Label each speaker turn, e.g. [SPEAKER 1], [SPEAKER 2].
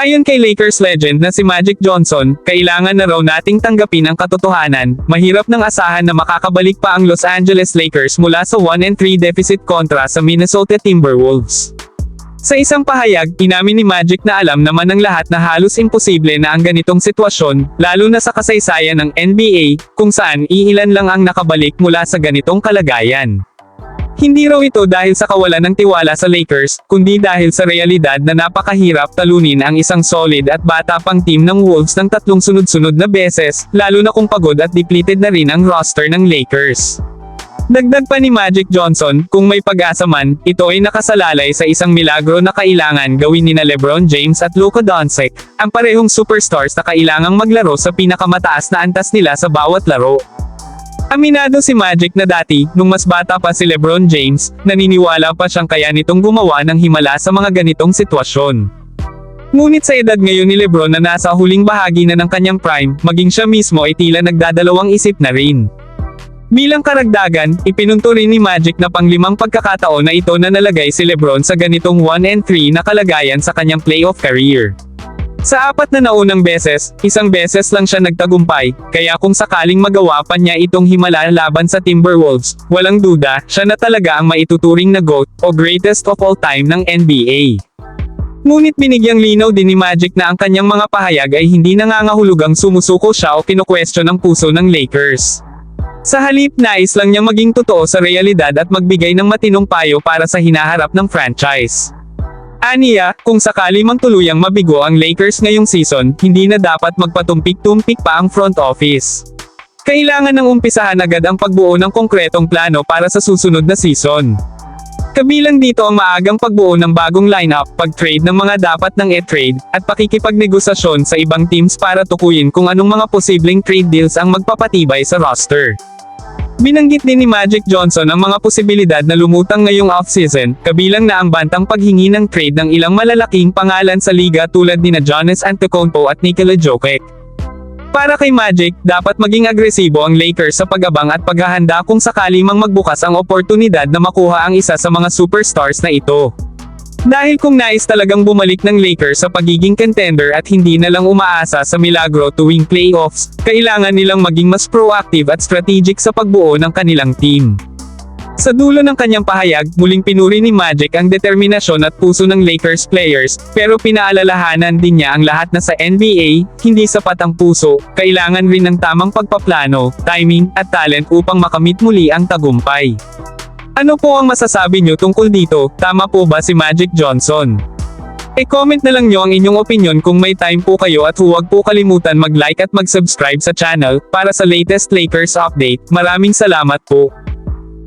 [SPEAKER 1] Ayon kay Lakers legend na si Magic Johnson, kailangan na raw nating tanggapin ang katotohanan, mahirap nang asahan na makakabalik pa ang Los Angeles Lakers mula sa 1-3 deficit kontra sa Minnesota Timberwolves. Sa isang pahayag, inamin ni Magic na alam naman ng lahat na halos imposible na ang ganitong sitwasyon, lalo na sa kasaysayan ng NBA, kung saan iilan lang ang nakabalik mula sa ganitong kalagayan. Hindi raw ito dahil sa kawalan ng tiwala sa Lakers, kundi dahil sa realidad na napakahirap talunin ang isang solid at bata pang team ng Wolves ng tatlong sunod-sunod na beses, lalo na kung pagod at depleted na rin ang roster ng Lakers. Dagdag pa ni Magic Johnson, kung may pag-asa man, ito ay nakasalalay sa isang milagro na kailangan gawin ni na LeBron James at Luka Doncic, ang parehong superstars na kailangang maglaro sa pinakamataas na antas nila sa bawat laro. Aminado si Magic na dati, nung mas bata pa si LeBron James, naniniwala pa siyang kaya nitong gumawa ng himala sa mga ganitong sitwasyon. Ngunit sa edad ngayon ni Lebron na nasa huling bahagi na ng kanyang prime, maging siya mismo ay tila nagdadalawang isip na rin. Bilang karagdagan, ipinunto rin ni Magic na panglimang pagkakataon na ito na nalagay si Lebron sa ganitong 1-3 na kalagayan sa kanyang playoff career. Sa apat na naunang beses, isang beses lang siya nagtagumpay, kaya kung sakaling magawa pa niya itong himala laban sa Timberwolves, walang duda, siya na talaga ang maituturing na GOAT, o greatest of all time ng NBA. Ngunit binigyang linaw din ni Magic na ang kanyang mga pahayag ay hindi nangangahulugang sumusuko siya o kinukwestiyon ang puso ng Lakers. Sa halip nais lang niyang maging totoo sa realidad at magbigay ng matinong payo para sa hinaharap ng franchise. Aniya, kung sakali mang tuluyang mabigo ang Lakers ngayong season, hindi na dapat magpatumpik-tumpik pa ang front office. Kailangan ng umpisahan agad ang pagbuo ng konkretong plano para sa susunod na season. Kabilang dito ang maagang pagbuo ng bagong lineup, pag-trade ng mga dapat ng e-trade, at pakikipagnegosasyon sa ibang teams para tukuyin kung anong mga posibleng trade deals ang magpapatibay sa roster. Binanggit din ni Magic Johnson ang mga posibilidad na lumutang ngayong offseason, kabilang na ang bantang paghingi ng trade ng ilang malalaking pangalan sa liga tulad ni na Giannis Antetokounmpo at Nikola Jokic. Para kay Magic, dapat maging agresibo ang Lakers sa pag-abang at paghahanda kung sakali mang magbukas ang oportunidad na makuha ang isa sa mga superstars na ito. Dahil kung nais talagang bumalik ng Lakers sa pagiging contender at hindi na lang umaasa sa milagro tuwing playoffs, kailangan nilang maging mas proactive at strategic sa pagbuo ng kanilang team. Sa dulo ng kanyang pahayag, muling pinuri ni Magic ang determinasyon at puso ng Lakers players, pero pinaalalahanan din niya ang lahat na sa NBA, hindi sapat ang puso, kailangan rin ng tamang pagpaplano, timing, at talent upang makamit muli ang tagumpay. Ano po ang masasabi nyo tungkol dito, tama po ba si Magic Johnson? E-comment na lang nyo ang inyong opinion kung may time po kayo at huwag po kalimutan mag-like at mag-subscribe sa channel, para sa latest Lakers update. Maraming salamat po.